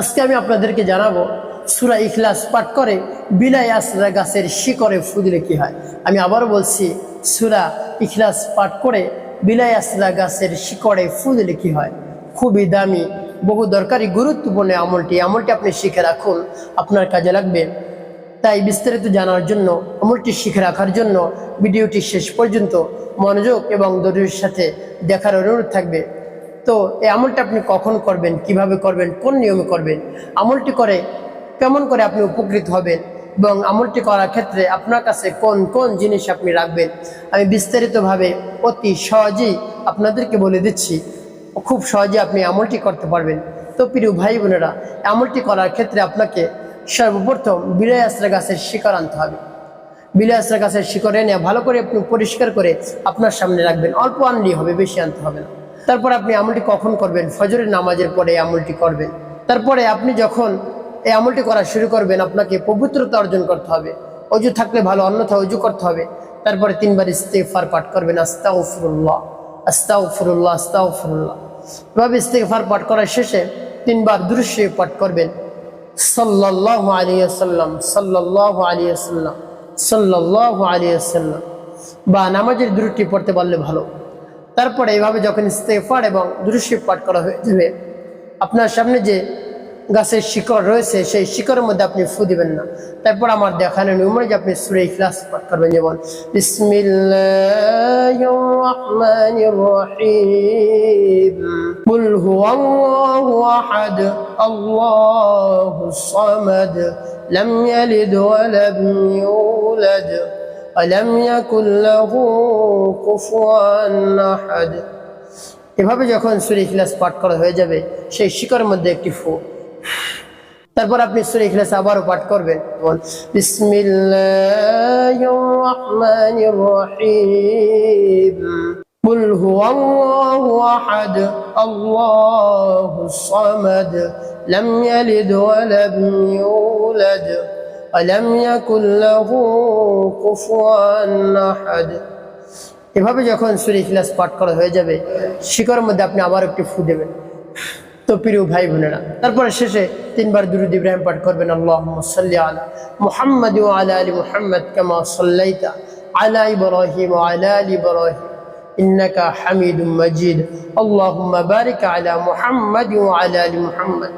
আজকে আমি আপনাদেরকে জানাব, সুরা ইখলাস পাঠ করে বিলাই আসরা গাছের শিকড়ে ফু দিলে কি হয়। আমি আবারও বলছি, সুরা ইখলাস পাঠ করে বিলাই আসরা গাছের শিকড়ে ফু দিলে কি হয়? খুবই দামি, বহু দরকারি, গুরুত্বপূর্ণ আমলটি। আমলটি আপনি শিখে রাখুন, আপনার কাজে লাগবে। তাই বিস্তারিত জানার জন্য, আমলটি শিখে রাখার জন্য ভিডিওটি শেষ পর্যন্ত মনোযোগ এবং দরির সাথে দেখার অনুরোধ থাকবে। তো এই আমলটা আপনি কখন করবেন, কীভাবে করবেন, কোন নিয়মে করবেন, আমলটি করে কেমন করে আপনি উপকৃত হবেন এবং আমলটি করার ক্ষেত্রে আপনার কাছে কোন কোন জিনিস আপনি রাখবেন, আমি বিস্তারিতভাবে অতি সহজেই আপনাদেরকে বলে দিচ্ছি, খুব সহজে আপনি আমলটি করতে পারবেন। তো প্রিয় ভাই বোনেরা, আমলটি করার ক্ষেত্রে আপনাকে সর্বপ্রথম আশ্রা গাছের শিকার আনতে হবে। আশ্রা গাছের শিকড় এনে ভালো করে আপনি পরিষ্কার করে আপনার সামনে রাখবেন, অল্প আনলেই হবে, বেশি আনতে হবে না। তারপর আপনি আমলটি কখন করবেন? ফজরের নামাজের পরে আমলটি করবেন। তারপরে আপনি যখন এই আমলটি করা শুরু করবেন, আপনাকে পবিত্রতা অর্জন করতে হবে। অজু থাকলে ভালো অন্যথা অজু করতে হবে। তারপরে তিনবার ইস্তেফার পাঠ করবেন আস্তাউফরুল্লাহ আস্তাউফরুল্লাহ আস্তাউফরুল্লাহ এভাবে ইস্তেফার পাঠ করার শেষে তিনবার দৃশ্য পাঠ করবেন। সাল্লাহ আলিয়াল্লাম সাল্লাহ আলিয়াল্লাম সাল্লাহ আলিয়াল্লাম বা নামাজের দূরটি পড়তে পারলে ভালো। তারপরে এইভাবে যখন ইস্তেফার এবং দৃশ্য পাঠ করা হয়ে যাবে, আপনার সামনে যে গাছের শিকড় রয়েছে, সেই শিকড়ের মধ্যে আপনি ফু দিবেন না। তারপর আমার দেখানো নিয়ম যে আপনি সুরে ইখলাস পাঠ করবেন যেমন ইয়ালিদ ওয়া লাম ইউলাদ ولم يكن له كفوا أحد এভাবে যখন সুরে ইখলাস পাঠ করা হয়ে যাবে সেই শিকড়ের মধ্যে একটি ফু তারপর আপনি সুরে ইখলাস আবারও পাঠ করবেন বল বিসমিল্লাহির রহমানির রহিম قل هو الله أحد الله الصمد لم يلد ولم يولد ولم يكن له كفوا أحد এভাবে যখন সুরি ইখলাস পাঠ করা হয়ে যাবে শিকড়ের মধ্যে আপনি আবার একটি ফু দেবেন তো প্রিয় ভাই বোনেরা তারপরে শেষে তিনবার দুরুদ ইব্রাহিম পাঠ করবেন আল্লাহ সাল্লি আলা মুহাম্মদ ও আলা আলী মুহাম্মদ কামা সাল্লাইতা আলা ইব্রাহিম ও আলা আলী ইব্রাহিম إنك حميد مجيد اللهم بارك على محمد وعلى آل محمد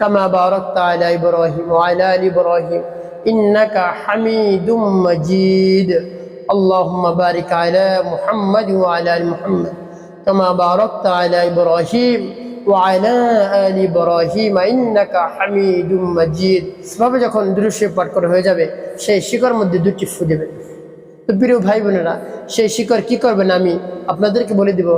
كما باركت على إبراهيم وعلى آل إبراهيم إنك حميد مجيد اللهم بارك على محمد وعلى ال محمد كما باركت على ابراهيم وعلى ال ابراهيم انك حميد مجيد ভাবে যখন দৃশ্য পাঠ করা হয়ে যাবে সেই শিকড় মধ্যে দুটি ফু দেবেন তো প্রিয় ভাই বোনেরা সেই শিকড় কি করবেন আমি আপনাদেরকে বলে দিব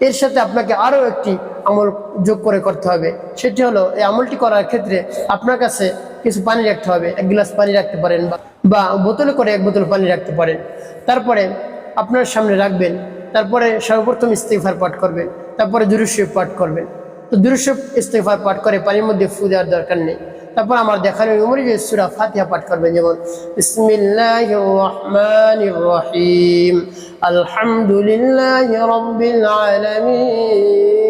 এর সাথে আপনাকে আরও একটি আমল যোগ করে করতে হবে। সেটি হলো, এই আমলটি করার ক্ষেত্রে আপনার কাছে কিছু পানি রাখতে হবে। এক গ্লাস পানি রাখতে পারেন বা বোতলে করে এক বোতল পানি রাখতে পারেন। তারপরে আপনার সামনে রাখবেন। তারপরে সর্বপ্রথম ইস্তেফার পাঠ করবেন। তারপরে দুরুস্ব পাঠ করবেন। তো দুরুস্ব ইস্তেফার পাঠ করে, পানির মধ্যে ফু দেওয়ার দরকার নেই। তারপর আমার দেখানোর উমরে যে সুরা ফাতিহা পাঠ করবেন, যেমন বিসমিল্লাহির রহমানির রহিম, আলহামদুলিল্লাহি রাব্বিল আলামিন।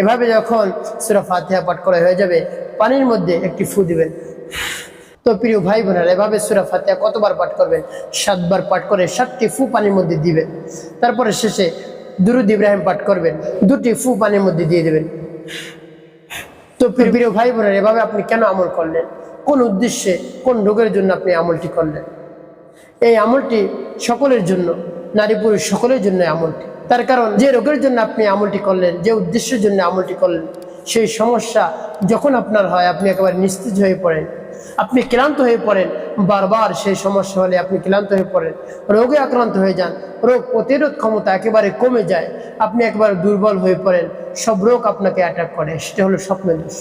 এভাবে যখন সুরা ফাতিহা পাঠ করা হয়ে যাবে, পানির মধ্যে একটি ফু দিবেন। তো প্রিয় ভাই বোনেরা, এভাবে সুরা ফাতিহা কতবার পাঠ করবেন? সাতবার পাঠ করে সাতটি ফু পানির মধ্যে দিবেন। তারপরে শেষে দুরুদ ইব্রাহিম পাঠ করবেন, দুটি ফু পানির মধ্যে দিয়ে দেবেন। তো প্রিয় ভাই বোনেরা, এভাবে আপনি কেন আমল করলেন? কোন উদ্দেশ্যে, কোন রোগের জন্য আপনি আমলটি করলেন? এই আমলটি সকলের জন্য। নারী পুরুষ সকলের জন্য আমলটি। তার কারণ যে রোগের জন্য আপনি আমলটি করলেন, যে উদ্দেশ্যের জন্য আমলটি করলেন, সেই সমস্যা যখন আপনার হয়, আপনি একেবারে নিস্তেজ হয়ে পড়েন। আপনি ক্লান্ত হয়ে পড়েন, বারবার সেই সমস্যা হলে আপনি ক্লান্ত হয়ে পড়েন, রোগে আক্রান্ত হয়ে যান, রোগ প্রতিরোধ ক্ষমতা একেবারে কমে যায়, আপনি একেবারে দুর্বল হয়ে পড়েন, সব রোগ আপনাকে অ্যাটাক করে, সেটা হলো স্বপ্ন দোষ।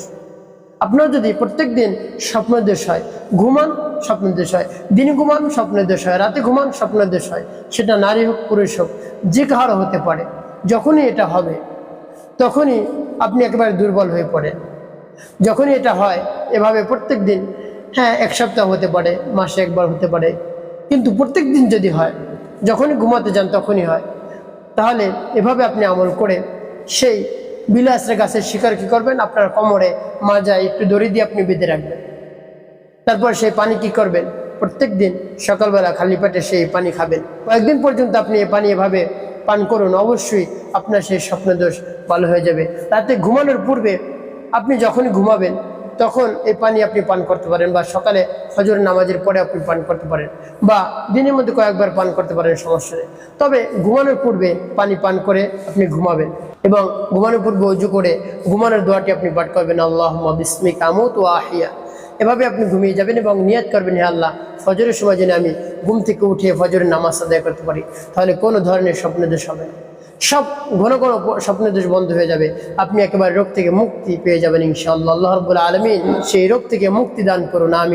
আপনার যদি প্রত্যেক দিন স্বপ্নের দেশ হয়, ঘুমান স্বপ্নের দেশ হয়, দিন ঘুমান স্বপ্নের দেশ হয়, রাতে ঘুমান স্বপ্নের দেশ হয়, সেটা নারী হোক, পুরুষ হোক, যে কাহারও হতে পারে। যখনই এটা হবে, তখনই আপনি একেবারে দুর্বল হয়ে পড়েন। যখনই এটা হয়, এভাবে প্রত্যেক দিন হ্যাঁ এক সপ্তাহ হতে পারে, মাসে একবার হতে পারে, কিন্তু প্রত্যেক দিন যদি হয়, যখনই ঘুমাতে যান তখনই হয়। তাহলে এভাবে আপনি আমল করে সেই বিলাসের গাছের শিকার কি করবেন? আপনার কোমরে, মাজায় একটু দড়ি দিয়ে আপনি বেঁধে রাখবেন। তারপর সেই পানি কি করবেন? প্রত্যেক দিন সকালবেলা খালি পেটে সেই পানি খাবেন। কয়েকদিন পর্যন্ত আপনি এই পানি এভাবে পান করুন। অবশ্যই আপনার সেই স্বপ্নদোষ ভালো হয়ে যাবে। রাতে ঘুমানোর পূর্বে আপনি যখনই ঘুমাবেন, তখন এই পানি আপনি পান করতে পারেন বা সকালে হজর নামাজের পরে আপনি পান করতে পারেন বা দিনের মধ্যে কয়েকবার পান করতে পারেন, সমস্যা নেই। তবে ঘুমানোর পূর্বে পানি পান করে আপনি ঘুমাবেন। এবং ঘুমানোর পূর্বে উজু করে ঘুমানোর দোয়াটি আপনি পাঠ করবেন আল্লাহ বিসমিক আমত ও আহিয়া। এভাবে আপনি ঘুমিয়ে যাবেন এবং নিয়াত করবেন, হে আল্লাহ, ফজরের সময় যেন আমি ঘুম থেকে উঠে ফজরের নামাজ আদায় করতে পারি, তাহলে কোনো ধরনের স্বপ্ন দোষ হবে না। সব ঘন ঘন স্বপ্ন দোষ বন্ধ হয়ে যাবে। আপনি একেবারে রোগ থেকে মুক্তি পেয়ে যাবেন, ইনশাআল্লাহ। আল্লাহ রব্বুল আলমিন সেই রোগ থেকে মুক্তি দান করুন আমি